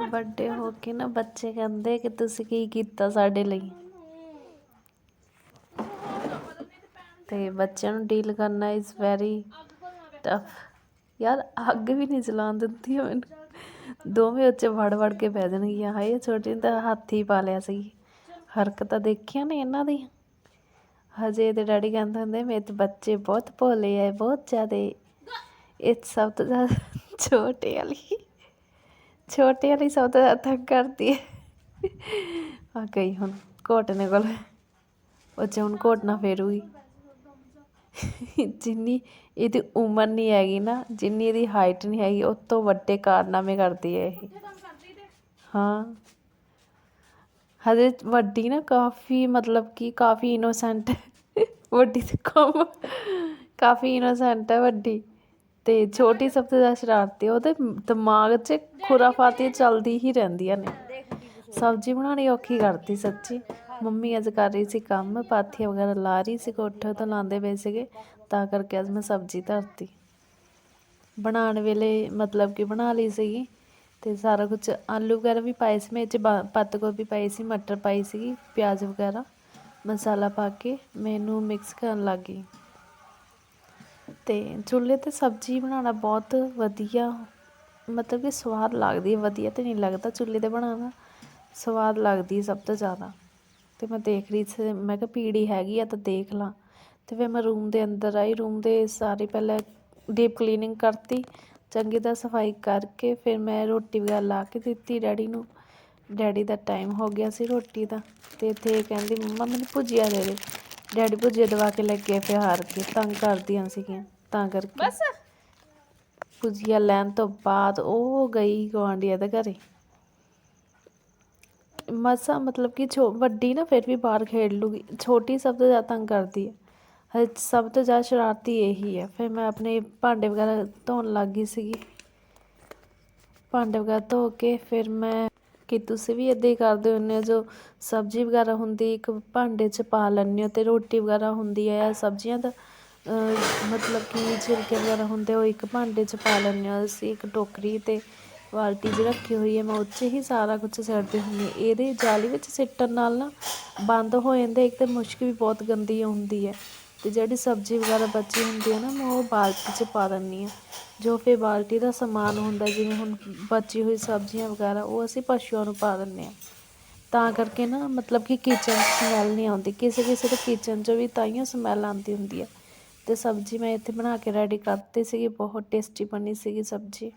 ਵੱਡੇ ਹੋ ਕੇ ਨਾ ਬੱਚੇ ਕਹਿੰਦੇ ਕਿ ਤੁਸੀਂ ਕੀ ਕੀਤਾ ਸਾਡੇ ਲਈ। ਤੇ ਬੱਚਿਆਂ ਨੂੰ ਡੀਲ ਕਰਨਾ ਇਜ਼ ਵੈਰੀ ਟਫ ਯਾਰ ਅੱਗ ਵੀ ਨਹੀਂ ਜਲਾਉਣ ਦਿੰਦੀ ਮੈਨੂੰ। ਦੋਵੇਂ ਉੱਚੇ ਵੜ ਵੜ ਕੇ ਬਹਿ ਜਾਣਗੀਆਂ। ਹਾਏ ਛੋਟੀ ਨੇ ਤਾਂ ਹੱਥ ਹੀ ਪਾ ਲਿਆ ਸੀ। ਹਰਕਤਾਂ ਦੇਖੀਆਂ ਨੇ ਇਹਨਾਂ ਦੀ ਹਜੇ ਤੇ ਡੈਡੀ ਕਹਿੰਦੇ ਹੁੰਦੇ, ਮੇਰੇ ਤੇ ਬੱਚੇ ਬਹੁਤ ਭੋਲੇ ਐ ਬਹੁਤ ਜ਼ਿਆਦੇ, ਇਹ ਸਭ ਤੋਂ ਜ਼ਿਆਦਾ ਛੋਟੇ ਵਾਲੀ। ਛੋਟੇ ਵਾਲੀ ਸਭ ਤੋਂ ਜ਼ਿਆਦਾ ਤੰਗ ਕਰਦੀ ਹੈ। ਆ ਗਈ ਹੁਣ ਘੋਟਨੇ ਕੋਲ। ਉਹ 'ਚ ਹੁਣ ਘੋਟਣਾ ਫੇਰੂਗੀ। ਜਿੰਨੀ ਇਹਦੀ ਉਮਰ ਨਹੀਂ ਹੈਗੀ ਨਾ ਜਿੰਨੀ ਇਹਦੀ ਹਾਈਟ ਨਹੀਂ ਹੈਗੀ ਉਸ ਤੋਂ ਵੱਡੇ ਕਾਰਨਾਮੇ ਕਰਦੀ ਹੈ ਇਹ। ਹਾਂ। ਹਜੇ ਵੱਡੀ ਨਾ ਕਾਫੀ ਮਤਲਬ ਕਿ ਕਾਫੀ ਇਨੋਸੈਂਟ ਵੱਡੀ ਤੇ ਕਮ। ਕਾਫੀ ਇਨੋਸੈਂਟ ਹੈ ਵੱਡੀ। ਤੇ ਛੋਟੀ ਸਭ ਤੋਂ ਜ਼ਿਆਦਾ ਸ਼ਰਾਰਤੀ ਹੈ। ਉਹਦੇ ਦਿਮਾਗ 'ਚ ਖੁਰਾਫਾਤੀ ਚੱਲਦੀ ਹੀ ਰਹਿੰਦੀਆਂ ਨੇ। ਸਬਜ਼ੀ ਬਣਾਉਣੀ ਔਖੀ ਕਰਤੀ ਸੱਚੀ। ਮੰਮੀ ਅੱਜ ਕਰ ਰਹੀ ਸੀ ਕੰਮ, ਪਾਥੀਆਂ ਵਗੈਰਾ ਲਾ ਰਹੀ ਸੀ, ਕੋਠੇ ਤੋਂ ਲਾਉਂਦੇ ਪਏ ਸੀਗੇ, ਤਾਂ ਕਰਕੇ ਅੱਜ ਮੈਂ ਸਬਜ਼ੀ ਧਰਤੀ। ਬਣਾਉਣ ਵੇਲੇ ਮਤਲਬ ਕਿ ਬਣਾ ਲਈ ਸੀਗੀ, ਤੇ ਸਾਰਾ ਕੁਝ ਆਲੂ ਵਗੈਰਾ ਵੀ ਪਾਏ ਸੀ ਮੈਂ ਇਹ 'ਚ ਪੱਤ ਗੋਭੀ ਪਾਈ ਸੀ, ਮਟਰ ਪਾਈ ਸੀਗੀ, ਪਿਆਜ਼ ਵਗੈਰਾ, ਮਸਾਲਾ ਪਾ ਕੇ ਮੈਨੂੰ ਮਿਕਸ ਕਰਨ ਲੱਗ ਅਤੇ ਚੁੱਲ੍ਹੇ ਤੇ ਸਬਜ਼ੀ ਬਣਾਉਣਾ ਬਹੁਤ ਵਧੀਆ, ਮਤਲਬ ਕਿ ਸਵਾਦ ਲੱਗਦੀ ਵਧੀਆ ਤਾਂ ਨਹੀਂ ਲੱਗਦਾ ਚੁੱਲ੍ਹੇ ਤੇ ਬਣਾਉਣਾ, ਸਵਾਦ ਲੱਗਦੀ ਸਭ ਤੋਂ ਜ਼ਿਆਦਾ। ਅਤੇ ਮੈਂ ਦੇਖ ਰਹੀ ਸੀ, ਮੈਂ ਕਿਹਾ ਪੀੜ੍ਹੀ ਹੈਗੀ ਆ ਤਾਂ ਦੇਖ ਲਾਂ। ਅਤੇ ਫਿਰ ਮੈਂ ਰੂਮ ਦੇ ਅੰਦਰ ਆਈ ਰੂਮ ਦੇ ਸਾਰੇ ਪਹਿਲਾਂ ਡੀਪ ਕਲੀਨਿੰਗ ਕਰਤੀ, ਚੰਗੀ ਤਰ੍ਹਾਂ ਸਫ਼ਾਈ ਕਰਕੇ ਫਿਰ ਮੈਂ ਰੋਟੀ ਵਗੈਰਾ ਲਾ ਕੇ ਦਿੱਤੀ ਡੈਡੀ ਨੂੰ। ਡੈਡੀ ਦਾ ਟਾਈਮ ਹੋ ਗਿਆ ਸੀ ਰੋਟੀ ਦਾ ਅਤੇ ਇੱਥੇ ਕਹਿੰਦੀ, ਮੰਮਾ ਮੈਨੂੰ ਭੁਜੀਆ ਦੇ ਦੇ। ਡੈਡੀ ਭੁਜੀਆ ਦਵਾ ਕੇ ਲੈ ਕੇ ਫਿਰ ਹਾਰ ਕੇ ਤੰਗ ਕਰਦੀਆਂ ਸੀਗੀਆਂ। ਤਾਂ ਕਰਕੇ। ਬਸ। ਭੁਜੀਆ ਲੈਣ ਤੋਂ ਬਾਅਦ ਉਹ ਗਈ ਗੁਆਂਢੀਆਂ ਦੇ ਘਰੇ। ਮਸਾ ਮਤਲਬ ਕਿ ਛੋ ਵੱਡੀ ਨਾ ਫਿਰ ਵੀ ਬਾਹਰ ਖੇਡ ਲੂਗੀ। ਛੋਟੀ ਸਭ ਤੋਂ ਜ਼ਿਆਦਾ ਤੰਗ ਕਰਦੀ ਹੈ। ਹਜੇ ਸਭ ਤੋਂ ਜ਼ਿਆਦਾ ਸ਼ਰਾਰਤੀ ਇਹੀ ਹੈ। ਫਿਰ ਮੈਂ ਆਪਣੇ ਭਾਂਡੇ ਵਗੈਰਾ ਧੋਣ ਲੱਗ ਗਈ ਸੀਗੀ। ਭਾਂਡੇ ਵਗੈਰਾ ਧੋ ਕੇ ਫਿਰ ਮੈਂ ਕਿ ਤੁਸੀਂ ਵੀ ਇੱਦਾਂ ਹੀ ਕਰਦੇ ਹੁੰਦੇ ਹੋ ਜੋ ਸਬਜ਼ੀ ਵਗੈਰਾ ਹੁੰਦੀ ਇੱਕ ਭਾਂਡੇ 'ਚ ਪਾ ਲੈਂਦੇ ਹੋ ਤੇ ਰੋਟੀ ਵਗੈਰਾ ਹੁੰਦੀ ਹੈ ਸਬਜ਼ੀਆਂ ਦਾ ਮਤਲਬ ਕਿ ਛਿਲਕੇ ਵਗੈਰਾ ਹੁੰਦੇ, ਉਹ ਇੱਕ ਭਾਂਡੇ 'ਚ ਪਾ ਲੈਂਦੇ ਹਾਂ ਅਸੀਂ, ਇੱਕ ਟੋਕਰੀ ਅਤੇ ਬਾਲਟੀ 'ਚ ਰੱਖੀ ਹੋਈ ਹੈ, ਮੈਂ ਉਹ 'ਚ ਹੀ ਸਾਰਾ ਕੁਝ ਸਿੱਟਦੀ ਹੁੰਦੀ ਹਾਂ। ਇਹਦੇ ਜਾਲੀ ਵਿੱਚ ਸਿੱਟਣ ਨਾਲ ਨਾ ਬੰਦ ਹੋ ਜਾਂਦੇ, ਇੱਕ ਤਾਂ ਮੁਸ਼ਕ ਵੀ ਬਹੁਤ ਗੰਦੀ ਹੁੰਦੀ ਹੈ ਅਤੇ ਜਿਹੜੀ ਸਬਜ਼ੀ ਵਗੈਰਾ ਬਚੀ ਹੁੰਦੀ ਹੈ ਨਾ, ਮੈਂ ਉਹ ਬਾਲਟੀ 'ਚ ਪਾ ਦਿੰਦੀ ਹਾਂ। ਜੋ ਫਿਰ ਬਾਲਟੀ ਦਾ ਸਮਾਨ ਹੁੰਦਾ, ਜਿਵੇਂ ਹੁਣ ਬਚੀ ਹੋਈ ਸਬਜ਼ੀਆਂ ਵਗੈਰਾ, ਉਹ ਅਸੀਂ ਪਸ਼ੂਆਂ ਨੂੰ ਪਾ ਦਿੰਦੇ ਹਾਂ। ਤਾਂ ਕਰਕੇ ਨਾ ਮਤਲਬ ਕਿ ਕਿਚਨ ਸਮੈਲ ਨਹੀਂ ਆਉਂਦੀ, ਕਿਸੇ ਕਿਸੇ ਦੇ ਕਿਚਨ 'ਚੋਂ ਵੀ ਤਾਈਆਂ ਸਮੈਲ ਆਉਂਦੀ ਹੁੰਦੀ ਹੈ। ਤੇ ਸਬਜ਼ੀ ਮੈਂ ਇੱਥੇ ਬਣਾ ਕੇ ਰੈਡੀ ਕਰਤੀ ਸੀਗੀ ਬਹੁਤ ਟੇਸਟੀ ਬਣੀ ਸੀਗੀ ਸਬਜ਼ੀ।